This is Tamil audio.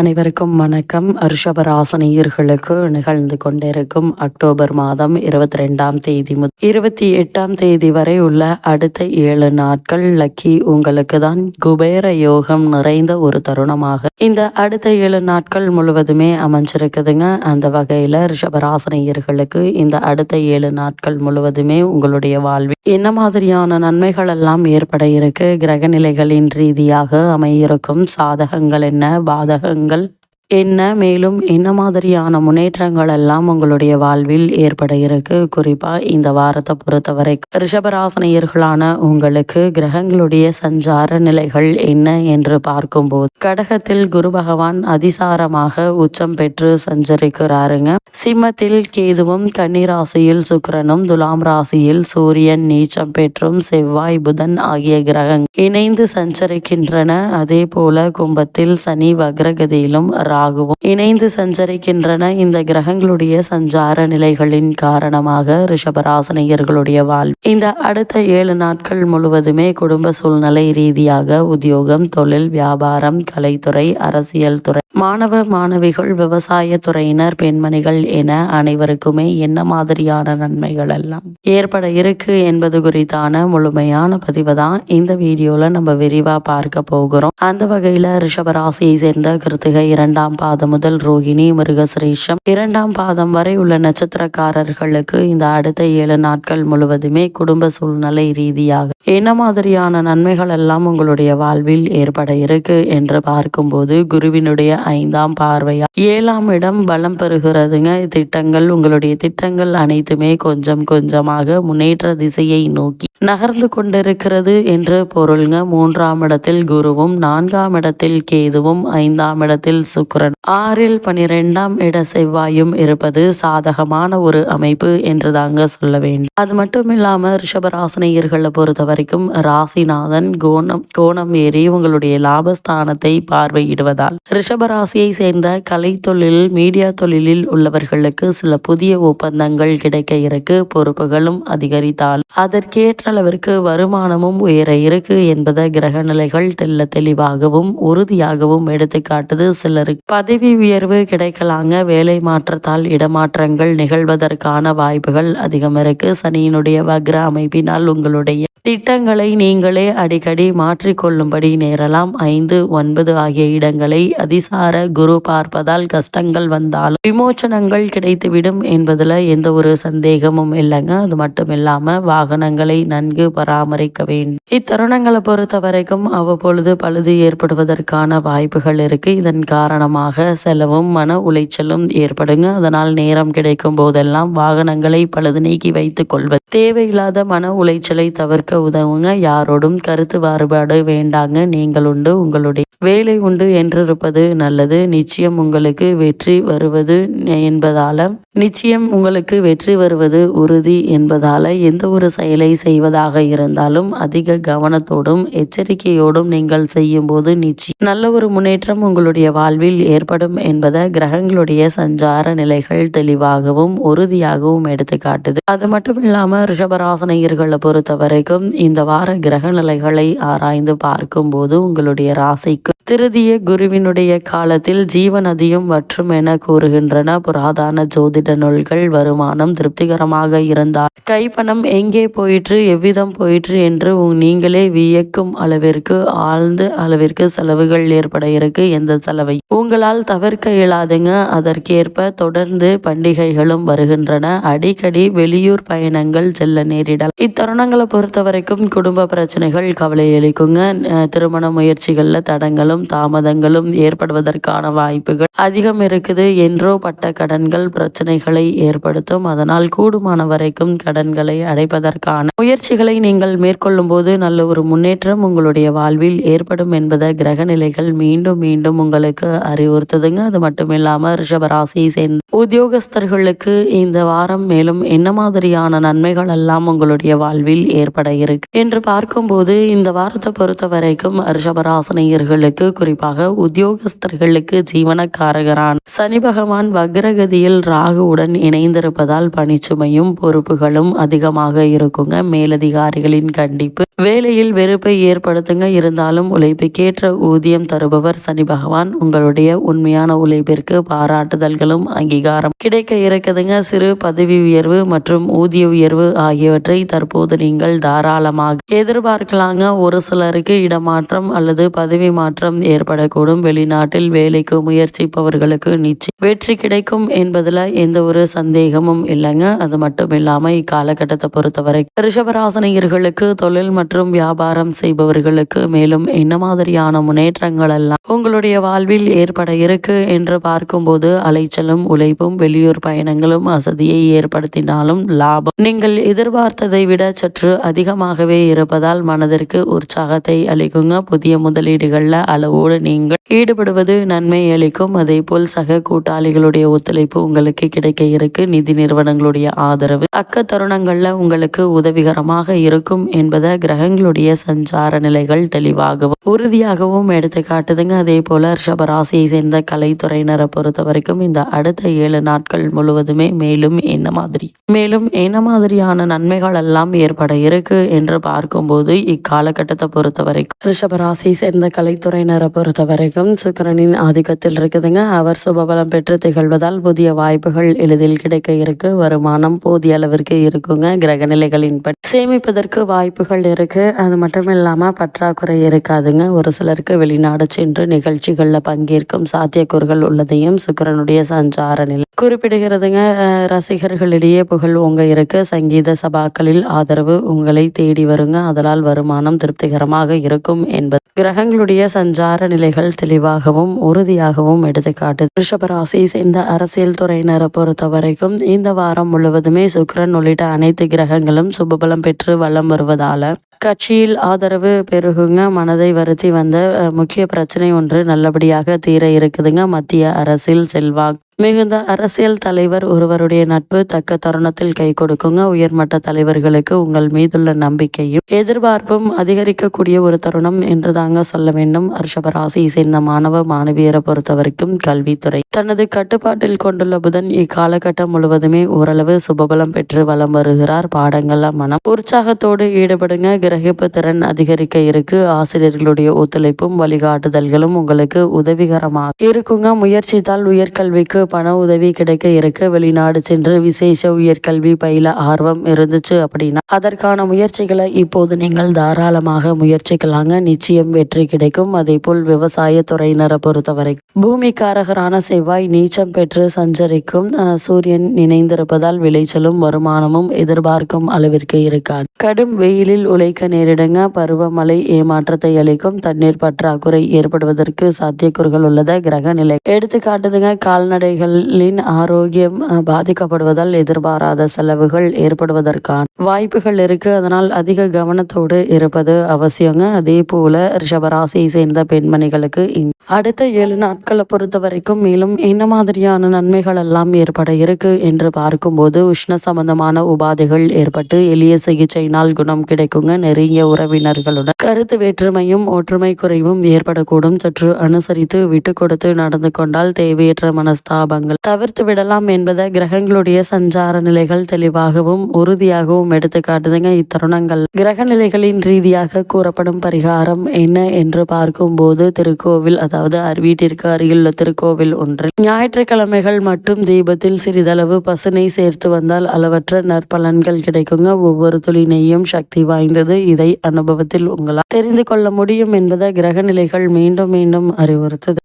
அனைவருக்கும் வணக்கம். ரிஷபராசனியர்களுக்கு நிகழ்ந்து கொண்டிருக்கும் அக்டோபர் மாதம் இருபத்தி ரெண்டாம் தேதி முதல் இருபத்தி எட்டாம் தேதி வரை உள்ள அடுத்த ஏழு நாட்கள் லக்கி உங்களுக்கு தான் குபேர யோகம் நிறைந்த ஒரு தருணமாக. இந்த அடுத்த ஏழு நாட்கள் முழுவதுமே அமைஞ்சிருக்குதுங்க. அந்த வகையில் ரிஷபராசனியர்களுக்கு இந்த அடுத்த ஏழு நாட்கள் முழுவதுமே உங்களுடைய வாழ்வில் என்ன மாதிரியான நன்மைகள் எல்லாம் ஏற்பட இருக்கு? கிரகநிலைகளின் ரீதியாக அமையிருக்கும் சாதகங்கள் என்ன? பாதகங்கள் सिंगल என்ன மேலும் என்ன மாதிரியான முன்னேற்றங்கள் எல்லாம் உங்களுடைய வாழ்வில் ஏற்பட இருக்கு? குறிப்பா இந்த வாரத்தை பொறுத்தவரை ரிஷபராசனையர்களான உங்களுக்கு கிரகங்களுடைய சஞ்சார நிலைகள் என்ன என்று பார்க்கும்போது கடகத்தில் குரு பகவான் அதிசாரமாக உச்சம் பெற்று சஞ்சரிக்கிறாருங்க. சிம்மத்தில் கேதுவும் கன்னிராசியில் சுக்கரனும் துலாம் ராசியில் சூரியன் நீச்சம் பெற்றும் செவ்வாய் புதன் ஆகிய கிரகங்கள் இணைந்து சஞ்சரிக்கின்றன. அதே போல கும்பத்தில் சனி வக்ரகதியிலும் ரா ராகுவும் இணைந்து சஞ்சரிக்கின்றன இந்த கிரகங்களுடைய சஞ்சார நிலைகளின் காரணமாக ரிஷபராசனையர்களுடைய வாழ்வு. இந்த அடுத்த ஏழு நாட்கள் முழுவதுமே குடும்ப சூழ்நிலை ரீதியாக உத்தியோகம் தொழில் வியாபாரம் கலைத்துறை அரசியல் துறை மாணவ மாணவிகள் விவசாய துறையினர் பெண்மணிகள் என அனைவருக்குமே என்ன மாதிரியான நன்மைகள் எல்லாம் ஏற்பட இருக்கு என்பது குறித்தான முழுமையான பதிவு தான் இந்த வீடியோல நம்ம விரிவா பார்க்க போகிறோம். அந்த வகையில ரிஷபராசியை சேர்ந்த கிருத்திகை இரண்டாம் பாதம் முதல் ரோகிணி மிருகசிரேஷம். இரண்டாம் பாதம் வரை உள்ள நட்சத்திரக்காரர்களுக்கு இந்த அடுத்த ஏழு நாட்கள் முழுவதுமே குடும்ப சூழ்நிலை ரீதியாக என்ன மாதிரியான நன்மைகள் எல்லாம் உங்களுடைய வாழ்வில் ஏற்பட இருக்கு என்று பார்க்கும்போது குருவினுடைய ஐந்தாம் பார்வையா ஏழாம் இடம் பலம் பெறுகிறதுங்க. திட்டங்கள் உங்களுடைய திட்டங்கள் அனைத்துமே கொஞ்சம் கொஞ்சமாக முன்னேற்ற திசையை நோக்கி நகர்ந்து கொண்டிருக்கிறது என்று பொருள்ங்க. மூன்றாம் இடத்தில் குருவும் நான்காம் இடத்தில் கேதுவும் ஐந்தாம் இடத்தில் சுக்கரன். ஆறில் பனிரெண்டாம் இட செவ்வாயும் இருப்பது சாதகமான ஒரு அமைப்பு என்று தாங்க சொல்ல வேண்டும். அது மட்டும் இல்லாம ரிஷபராசனையர்களை பொறுத்த வரைக்கும் ராசிநாதன் கோணம் கோணம் ஏறி உங்களுடைய லாபஸ்தானத்தை பார்வையிடுவதால். ரிஷபராசியை சேர்ந்த கலை தொழில் மீடியா தொழிலில் உள்ளவர்களுக்கு சில புதிய ஒப்பந்தங்கள் கிடைக்க இருக்கு. பொறுப்புகளும் அதிகரித்தால். அதற்கேற்ற அளவிற்கு வருமானமும் உயர இருக்கு என்பதை கிரக நிலைகள் தெல்ல தெளிவாகவும் உறுதியாகவும் எடுத்துக்காட்டுது சிலருக்கு. பதவி உயர்வு கிடைக்கலாங்க. வேலை மாற்றத்தால் இடமாற்றங்கள் நிகழ்வதற்கான வாய்ப்புகள் அதிகம் இருக்கு. சனியினுடைய வக்ர அமைப்பினால் உங்களுடைய திட்டங்களை நீங்களே அடிக்கடி மாற்றிக்கொள்ளும்படி நேரலாம். ஐந்து ஒன்பது ஆகிய இடங்களை அதிசார குரு பார்ப்பதால் கஷ்டங்கள் வந்தாலும் விமோச்சனங்கள் கிடைத்துவிடும் என்பதுல எந்த ஒரு சந்தேகமும் இல்லைங்க. அது மட்டும் இல்லாமல் வாகனங்களை நன்கு பராமரிக்க வேண்டும். இத்தருணங்களை பொறுத்த வரைக்கும் அவ்வப்பொழுது பழுது ஏற்படுவதற்கான வாய்ப்புகள் இருக்கு. இதன் காரணமாக செலவும் மன உளைச்சலும் ஏற்படுங்க. அதனால் நேரம் கிடைக்கும் போதெல்லாம் வாகனங்களை பழுது நீக்கி வைத்துக் கொள்வது. தேவையில்லாத மன உளைச்சலை தவிர்க்க உதவுங்க. யாரோடும் கருத்து வேறுபாடு வேண்டாங்க. நீங்கள் உண்டு உங்களுடைய வேலை உண்டு என்றிருப்பது நல்லது. நிச்சயம் உங்களுக்கு வெற்றி வருவது என்பதால நிச்சயம் உங்களுக்கு வெற்றி வருவது உறுதி என்பதால எந்த ஒரு செயலை செய்வதாக இருந்தாலும் அதிக கவனத்தோடும் எச்சரிக்கையோடும் நீங்கள் செய்யும் போது நிச்சயம். நல்ல ஒரு முன்னேற்றம் உங்களுடைய வாழ்வில் ஏற்படும் என்பதை கிரகங்களுடைய சஞ்சார நிலைகள் தெளிவாகவும் உறுதியாகவும் எடுத்து காட்டுது அது மட்டும் இல்லாமல் ரிஷபராசனையர்களை பொறுத்த வரைக்கும் இந்த வார கிரக நிலைகளை ஆராய்ந்து பார்க்கும்போது உங்களுடைய ராசிக்கு திருதிய குருவினுடைய காலத்தில் ஜீவநதியும் வற்றும் என கூறுகின்றன. புராதான ஜோதிட நூல்கள் வருமானம் திருப்திகரமாக இருந்தால் கைப்பணம் எங்கே போயிற்று எவ்விதம் போயிற்று என்று உங் நீங்களே வியக்கும் அளவிற்கு ஆழ்ந்த அளவிற்கு செலவுகள் ஏற்பட இருக்கு. எந்த செலவை? உங்களால் தவிர்க்க இயலாதுங்க. அதற்கேற்ப தொடர்ந்து பண்டிகைகளும் வருகின்றன. அடிக்கடி வெளியூர் பயணங்கள் செல்ல நேரிடலாம். இத்தருணங்களை பொறுத்த வரைக்கும் குடும்ப பிரச்சனைகள் கவலை அளிக்குங்க. திருமண முயற்சிகளில் தடங்களும் தாமதங்களும் ஏற்படுவதற்கான வாய்ப்புகள் அதிகம் இருக்குது. என்றோ பட்ட கடன்கள் பிரச்சனைகளை ஏற்படுத்தும். அதனால் கூடுமான வரைக்கும் கடன்களை அடைப்பதற்கான முயற்சிகளை நீங்கள் மேற்கொள்ளும் போது நல்ல ஒரு முன்னேற்றம் உங்களுடைய வாழ்வில் ஏற்படும் என்பதை கிரக நிலைகள் மீண்டும் மீண்டும் உங்களுக்கு அறிவுறுத்துதுங்க. அது மட்டும் இல்லாம ரிஷபராசியை சேர்ந்த உத்தியோகஸ்தர்களுக்கு இந்த வாரம் மேலும் என்ன மாதிரியான நன்மைகள் எல்லாம் உங்களுடைய வாழ்வில் ஏற்பட இருக்கு? என்று பார்க்கும்போது இந்த வாரத்தை பொறுத்த வரைக்கும் ரிஷபராசனையர்களுக்கு குறிப்பாக உத்தியோகஸ்தர்களுக்கு ஜீவனக்காரகரான் சனி பகவான் வக்ரகதியில் ராகுவுடன் இணைந்திருப்பதால் பணிச்சுமையும் பொறுப்புகளும் அதிகமாக இருக்குங்க. மேலதிகாரிகளின் கண்டிப்பு. வேலையில் வெறுப்பை ஏற்படுத்துங்க. இருந்தாலும் உழைப்புக்கேற்ற ஊதியம் தருபவர் சனி பகவான். உங்களுடைய உண்மையான உழைப்பிற்கு பாராட்டுதல்களும் அங்கீகாரம் கிடைக்க இருக்குதுங்க. சிறு பதவி உயர்வு மற்றும் ஊதிய உயர்வு ஆகியவற்றை தற்போது நீங்கள் தாராளமாக எதிர்பார்க்கலாங்க. ஒரு சிலருக்கு இடமாற்றம் அல்லது பதவி மாற்றம் ஏற்படக்கூடும். வெளிநாட்டில் வேலைக்கு முயற்சிப்பவர்களுக்கு நிச்சயம் வெற்றி கிடைக்கும் என்பதில் எந்த ஒரு சந்தேகமும் இல்லைங்க. அது மட்டும் இல்லாமல் இக்காலகட்டத்தை பொறுத்தவரை ரிஷபராசனியர்களுக்கு தொழில் மற்றும் வியாபாரம் செய்பவர்களுக்கு மேலும் என்ன மாதிரியான முன்னேற்றங்கள் எல்லாம் உங்களுடைய வாழ்வில் ஏற்பட இருக்கு என்று பார்க்கும்போது அலைச்சலும் உழைப்பும் வெளியூர் பயணங்களும் வசதியை ஏற்படுத்தினாலும் லாபம் நீங்கள் எதிர்பார்த்ததை விட சற்று அதிகமாகவே இருப்பதால் மனதிற்கு உற்சாகத்தை அளிக்குங்க. புதிய முதலீடுகளில் அளவோடு நீங்கள் ஈடுபடுவது நன்மை அளிக்கும். அதே போல் சக கூட்டாளிகளுடைய ஒத்துழைப்பு உங்களுக்கு கிடைக்க இருக்கு. நிதி நிறுவனங்களுடைய ஆதரவு அக்க தருணங்கள்ல உங்களுக்கு உதவிகரமாக இருக்கும் என்பதை கிரகங்களுடைய சஞ்சார நிலைகள் தெளிவாகவும் உறுதியாகவும் எடுத்து காட்டுதுங்க. அதே போல ரிஷபராசியை சேர்ந்த கலைத்துறையினரை பொறுத்த வரைக்கும் இந்த அடுத்த ஏழு நாட்கள் முழுவதுமே மேலும் என்ன மாதிரி மேலும் என்ன மாதிரியான நன்மைகள் எல்லாம் ஏற்பட இருக்கு என்று பார்க்கும்போது இக்காலகட்டத்தை பொறுத்த வரைக்கும் ரிஷபராசியை சேர்ந்த கலைத்துறையினர் பொறுத்த வரைக்கும் சுக்கிரனின் ஆதிக்கத்தில் இருக்குதுங்க. அவர் சுபபலம் பெற்று திகழ்வதால் புதிய வாய்ப்புகள் எளிதில் கிடைக்க இருக்கு. வருமானம் போதிய அளவிற்கு இருக்குங்க. கிரகநிலைகளின்படி சேமிப்பதற்கு வாய்ப்புகள் இருக்கு. அது மட்டும் இல்லாமல் பற்றாக்குறை இருக்காதுங்க. ஒரு சிலருக்கு வெளிநாடு சென்று நிகழ்ச்சிகளில் பங்கேற்கும் சாத்தியக்கூறுகள் உள்ளதையும் சுக்கிரனுடைய சஞ்சார நிலை குறிப்பிடுகிறதுங்க. ரசிகர்களிடையே புகழ் உங்க இருக்கு. சங்கீத சபாக்களில் ஆதரவு உங்களை தேடி வருங்க. அதனால் வருமானம் திருப்திகரமாக இருக்கும் என்பது கிரகங்களுடைய சஞ்சார நிலைகள் தெளிவாகவும் உறுதியாகவும் எடுத்துக்காட்டு ரிஷபராசியை சேர்ந்த அரசியல் துறையினரை பொறுத்த வரைக்கும் இந்த வாரம் முழுவதுமே சுக்ரன் உள்ளிட்ட அனைத்து கிரகங்களும் சுபபலம் பெற்று வலம் வருவதால கட்சியில் ஆதரவு பெருகுங்க மனதை வருத்தி வந்த முக்கிய பிரச்சனை ஒன்று நல்லபடியாக தீர இருக்குதுங்க மத்திய அரசில் செல்வாக்கு மிகுந்த அரசியல் தலைவர் ஒருவருடைய நட்பு தக்க தருணத்தில் கை கொடுக்குங்க. உயர்மட்ட தலைவர்களுக்கு உங்கள் மீதுள்ள நம்பிக்கையும் எதிர்பார்ப்பும் அதிகரிக்கக்கூடிய ஒரு தருணம் என்று தாங்க சொல்ல வேண்டும். ரிஷபராசியை சேர்ந்த மாணவ மாணவியரை பொறுத்த வரைக்கும் கல்வித்துறை. தனது கட்டுப்பாட்டில் கொண்டுள்ள புதன் இக்காலகட்டம் முழுவதுமே ஓரளவு சுபபலம் பெற்று வலம் வருகிறார். பாடங்கள்ல மனம். உற்சாகத்தோடு ஈடுபடுங்க. கிரகிப்பு திறன் அதிகரிக்க இருக்கு. ஆசிரியர்களுடைய ஒத்துழைப்பும் வழிகாட்டுதல்களும் உங்களுக்கு உதவிகரமாக இருக்குங்க. முயற்சித்தால் உயர்கல்விக்கு பண உதவி கிடைக்க இருக்க வெளிநாடு சென்று விசேஷ உயர்கல்வி பயில ஆர்வம் இருந்துச்சு அப்படின்னா அதற்கான முயற்சிகளை இப்போது நீங்கள் தாராளமாக முயற்சிக்கலாங்க. நிச்சயம் வெற்றி கிடைக்கும். அதே போல் விவசாய துறையினரை பொறுத்தவரை பூமிக்காரகரான செவ்வாய் நீச்சம் பெற்று சஞ்சரிக்கும் சூரியன் இணைந்திருப்பதால் விளைச்சலும் வருமானமும் எதிர்பார்க்கும் அளவிற்கு இருக்காது. கடும் வெயிலில் உழைக்க நேரிடுங்க. பருவமழை ஏமாற்றத்தை அளிக்கும். தண்ணீர் பற்றாக்குறை ஏற்படுவதற்கு சாத்தியக்கூறுகள் உள்ளத. கிரக நிலை எடுத்துக்காட்டுதுங்க. கால்நடை குழந்தைகளின் ஆரோக்கியம் பாதிக்கப்படுவதால் எதிர்பாராத செலவுகள் ஏற்படுவதற்கான வாய்ப்புகள் இருக்கு. அதனால் அதிக கவனத்தோடு இருப்பது அவசியங்க. அதே போல ரிஷபராசியை சேர்ந்த பெண்மணிகளுக்கு அடுத்த ஏழு நாட்களை பொறுத்த வரைக்கும் மேலும் என்ன மாதிரியான நன்மைகள் எல்லாம் ஏற்பட இருக்கு என்று பார்க்கும்போது உஷ்ண சம்பந்தமான உபாதைகள் ஏற்பட்டு எளிய சிகிச்சையினால் குணம் கிடைக்குங்க. நெருங்கிய உறவினர்களுடன் கருத்து வேற்றுமையும் ஒற்றுமை குறைவும் ஏற்படக்கூடும். சற்று அனுசரித்து விட்டு கொடுத்து நடந்து கொண்டால் தேவையற்ற மனஸ்தா மனஸ்தாபங்கள் தவிர்த்து விடலாம் என்பதை கிரகங்களுடைய சஞ்சார நிலைகள் தெளிவாகவும் உறுதியாகவும் எடுத்து காட்டுதுங்க இத்தருணங்கள். கிரக நிலைகளின் ரீதியாக கூறப்படும் பரிகாரம் என்ன என்று பார்க்கும்போது திருக்கோவில் அதாவது வீட்டிற்கு அருகிலுள்ள திருக்கோவில் ஒன்று. ஞாயிற்றுக்கிழமைகள் மட்டும் தீபத்தில் சிறிதளவு பசுனை சேர்த்து வந்தால் அளவற்ற நற்பலன்கள் கிடைக்குங்க. ஒவ்வொரு துளினையும் சக்தி வாய்ந்தது. இதை அனுபவத்தில் உங்களால் தெரிந்து கொள்ள முடியும் என்பதை கிரக நிலைகள் மீண்டும் மீண்டும் அறிவுறுத்தது.